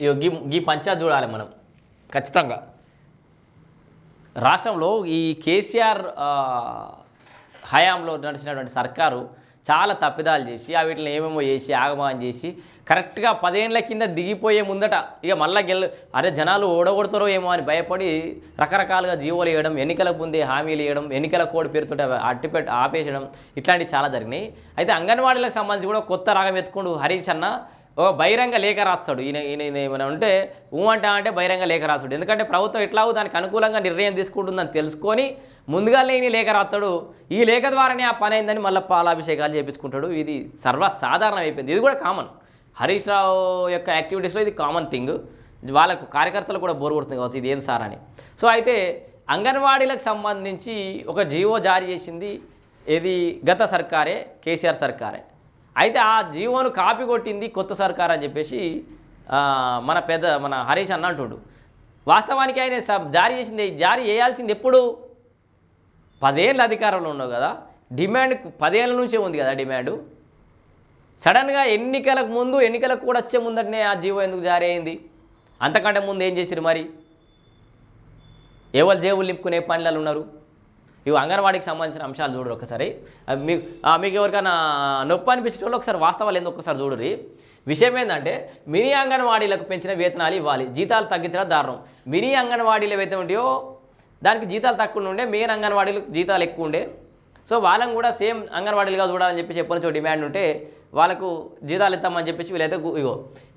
ఇగో గీ గీ పంచాయత్ చూడాలి మనం. ఖచ్చితంగా. రాష్ట్రంలో ఈ కేసీఆర్ హయాంలో నడిచినటువంటి సర్కారు చాలా తప్పిదాలు చేసి ఆ వీటిని ఏమేమో చేసి ఆగమానం చేసి కరెక్ట్గా పదేళ్ళ కింద దిగిపోయే ముందట ఇక మళ్ళీ గెల్ అరే జనాలు ఓడగొడతారో ఏమో అని భయపడి రకరకాలుగా జీవోలు వేయడం ఎన్నికలకు ముందే హామీలు వేయడం ఎన్నికల కోడ్ పేరుతో అట్టిపెట్ ఆపేసడం ఇట్లాంటివి చాలా జరిగినాయి. అయితే అంగన్వాడీలకు సంబంధించి కూడా కొత్త రాగం ఎత్తుకుంటూ హరీష్ అన్న ఓ బహిరంగ లేఖ రాస్తాడు. ఈయన ఈయన ఏమైనా ఉంటే ఊ అంటా అంటే బహిరంగ లేఖ రాస్తాడు. ఎందుకంటే ప్రభుత్వం ఎట్లాగో దానికి అనుకూలంగా నిర్ణయం తీసుకుంటుందని తెలుసుకొని ముందుగానే ఈయన లేఖ రాస్తాడు. ఈ లేఖ ద్వారానే ఆ పని అయిందని మళ్ళీ పాలాభిషేకాలు చేయించుకుంటాడు ఇది సర్వసాధారణం అయిపోయింది. ఇది కూడా కామన్. హరీష్ రావు యొక్క యాక్టివిటీస్లో ఇది కామన్ థింగ్. వాళ్ళకు కార్యకర్తలు కూడా బోర్ కొడుతుంది కావచ్చు ఇది ఏం సార్ అని. సో అయితే అంగన్వాడీలకు సంబంధించి ఒక జీవో జారీ చేసింది. ఇది గత సర్కారే కేసీఆర్ సర్కారే. అయితే ఆ జీవోను కాపీ కొట్టింది కొత్త సర్కార్ అని చెప్పేసి మన పెద్ద మన హరీష్ అన్న అంటుడు. వాస్తవానికి ఆయన జారీ చేసింది జారీ చేయాల్సింది ఎప్పుడు? పదేళ్ళ అధికారంలో ఉన్నావు కదా డిమాండ్ పదేళ్ళ నుంచే ఉంది కదా డిమాండ్. సడన్గా ఎన్నికలకు ముందు ఎన్నికలకు కూడా వచ్చే ముందటనే ఆ జీవో ఎందుకు జారీ అయింది? అంతకంటే ముందు ఏం చేసిరు మరి? ఎవరు జేబులు నింపుకునే పనులలో ఉన్నారు? ఇవి అంగన్వాడీకి సంబంధించిన అంశాలు చూడరు ఒకసారి మీకు మీకు ఎవరికైనా నొప్పి అనిపించే వాళ్ళు ఒకసారి వాస్తవాలు ఏందో ఒకసారి చూడరు. విషయం ఏంటంటే మినీ అంగన్వాడీలకు పెంచిన వేతనాలు ఇవ్వాలి. జీతాలు తగ్గించడం దారుణం. మినీ అంగన్వాడీలు ఏవైతే ఉంటాయో దానికి జీతాలు తక్కువ ఉండే మెయిన్ అంగన్వాడీలకు జీతాలు ఎక్కువ ఉండే. సో వాళ్ళని కూడా సేమ్ అంగన్వాడీలుగా చూడాలని చెప్పి ఎప్పటి డిమాండ్ ఉంటే వాళ్ళకు జీతాలు ఇద్దామని చెప్పేసి వీళ్ళైతే ఇగో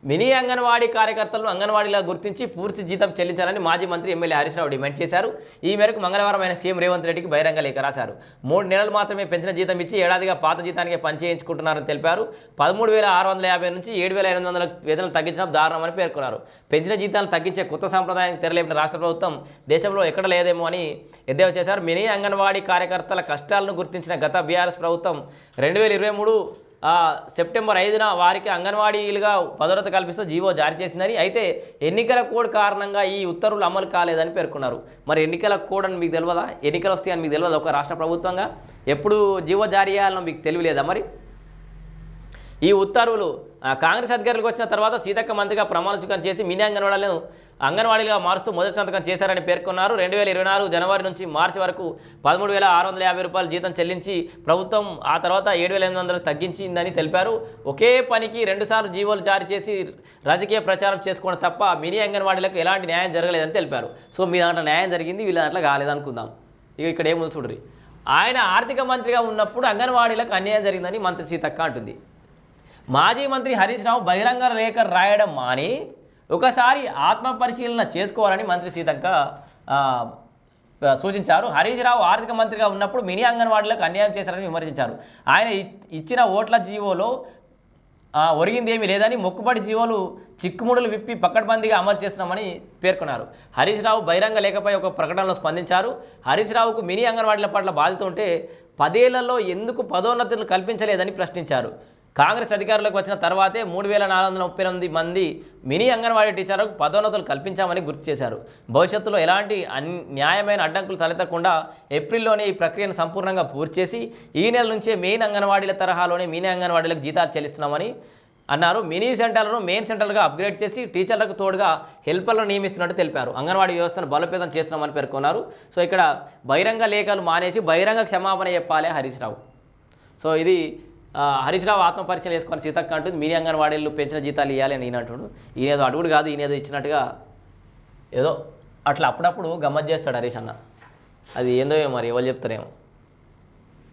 మినీ అంగన్వాడీ కార్యకర్తలను అంగన్వాడీలా గుర్తించి పూర్తి జీతం చెల్లించాలని మాజీ మంత్రి ఎమ్మెల్యే హరీష్ రావు డిమాండ్ చేశారు. ఈ మేరకు మంగళవారం ఆయన సీఎం రేవంత్ రెడ్డికి బహిరంగ లేఖ రాశారు. మూడు నెలలు మాత్రమే పెంచిన జీతం ఇచ్చి ఏడాదిగా పాత జీతానికి పనిచేయించుకుంటున్నారని తెలిపారు. పదమూడు వేల ఆరు వందల యాభై నుంచి ఏడు వేల ఎనిమిది వందల వేతనాలు తగ్గించడం దారుణమని పేర్కొన్నారు. పెంచిన జీతాలను తగ్గించే కొత్త సాంప్రదాయానికి తెరలేపిన రాష్ట్ర ప్రభుత్వం దేశంలో ఎక్కడ లేదేమో అని ఎద్దేవా చేశారు. మినీ అంగన్వాడీ కార్యకర్తల కష్టాలను గుర్తించిన గత బీఆర్ఎస్ ప్రభుత్వం రెండు వేల ఇరవై మూడు సెప్టెంబర్ ఐదున వారికి అంగన్వాడీలుగా భద్రత కల్పిస్తూ జీవో జారీ చేసిందని అయితే ఎన్నికల కోడ్ కారణంగా ఈ ఉత్తర్వులు అమలు కాలేదని పేర్కొన్నారు. మరి ఎన్నికల కోడ్ అని మీకు తెలియదా ఎన్నికలు వస్తాయని మీకు తెలియదా ఒక రాష్ట్ర ప్రభుత్వంగా? ఎప్పుడు జీవో జారీ చేయాలని మీకు తెలియలేదా మరి? ఈ ఉత్తర్వులు కాంగ్రెస్ అధికారులకు వచ్చిన తర్వాత సీతక్క మంత్రిగా ప్రమాణ స్వీకారం చేసి మినీ అంగన్వాడీలను అంగన్వాడీలుగా మారుస్తూ మొదటి సంతకం చేశారని పేర్కొన్నారు. రెండు వేల ఇరవై నాలుగు జనవరి నుంచి మార్చి వరకు పదమూడు వేల ఆరు వందల యాభై రూపాయలు జీతం చెల్లించి ప్రభుత్వం ఆ తర్వాత ఏడు వేల ఎనిమిది వందలు తగ్గించిందని తెలిపారు. ఒకే పనికి రెండుసార్లు జీవోలు జారీ చేసి రాజకీయ ప్రచారం చేసుకోవడం తప్ప మినీ అంగన్వాడీలకు ఎలాంటి న్యాయం జరగలేదని తెలిపారు. సో మీ దాంట్లో న్యాయం జరిగింది వీళ్ళ దాంట్లో కాలేదనుకుందాం. ఇక ఇక్కడ ఏముంది చూడ్రి. ఆయన ఆర్థిక మంత్రిగా ఉన్నప్పుడు అంగన్వాడీలకు అన్యాయం జరిగిందని మంత్రి సీతక్క అంటుంది. మాజీ మంత్రి హరీష్ రావు బహిరంగ లేఖ రాయడం మాని ఒకసారి ఆత్మ పరిశీలన చేసుకోవాలని మంత్రి సీతక్క సూచించారు. హరీష్ రావు ఆర్థిక మంత్రిగా ఉన్నప్పుడు మినీ అంగన్వాడీలకు అన్యాయం చేశారని విమర్శించారు. ఆయన ఇచ్చిన ఓట్ల జీవోలో ఒరిగింది ఏమీ లేదని మొక్కుబడి జీవోలు చిక్కుముడులు విప్పి పక్కడబందీగా అమలు చేస్తున్నామని పేర్కొన్నారు. హరీష్ రావు బహిరంగ లేఖపై ఒక ప్రకటనలో స్పందించారు. హరీష్ రావుకు మినీ అంగన్వాడీల పట్ల బాధ్యత ఉంటే పదేళ్ళలో ఎందుకు పదోన్నతులు కల్పించలేదని ప్రశ్నించారు. కాంగ్రెస్ అధికారులకు వచ్చిన తర్వాతే మూడు వేల నాలుగు వందల ముప్పై ఎనిమిది మంది మినీ అంగన్వాడీ టీచర్లకు పదోన్నతులు కల్పించామని గుర్తు చేశారు. భవిష్యత్తులో ఎలాంటి అన్ న్యాయమైన అడ్డంకులు తలెత్తకుండా ఏప్రిల్లోనే ఈ ప్రక్రియను సంపూర్ణంగా పూర్తి చేసి ఈ నెల నుంచే మెయిన్ అంగన్వాడీల తరహాలోనే మినీ అంగన్వాడీలకు జీతాలు చెల్లిస్తున్నామని అన్నారు. మినీ సెంటర్లను మెయిన్ సెంటర్గా అప్గ్రేడ్ చేసి టీచర్లకు తోడుగా హెల్పర్లను నియమిస్తున్నట్టు తెలిపారు. అంగన్వాడీ వ్యవస్థను బలోపేతం చేస్తున్నామని పేర్కొన్నారు. సో ఇక్కడ బహిరంగ లేఖలు మానేసి బహిరంగ క్షమాపణ చెప్పాలి హరీష్ రావు. సో ఇది హరీష్ రావు ఆత్మపరిచయం వేసుకొని సీతక్క అంటుంది మీడియా అంగన్వాడీలు పెంచిన జీతాలు ఇవ్వాలి అని ఈయన అంటుడు. ఈయన అడుగుడు కాదు ఈయనేదో ఇచ్చినట్టుగా ఏదో అట్లా అప్పుడప్పుడు గమ్మత్ చేస్తాడు హరీష్ అన్న. అది ఏందో ఏమో మరి ఎవరు చెప్తారేమో.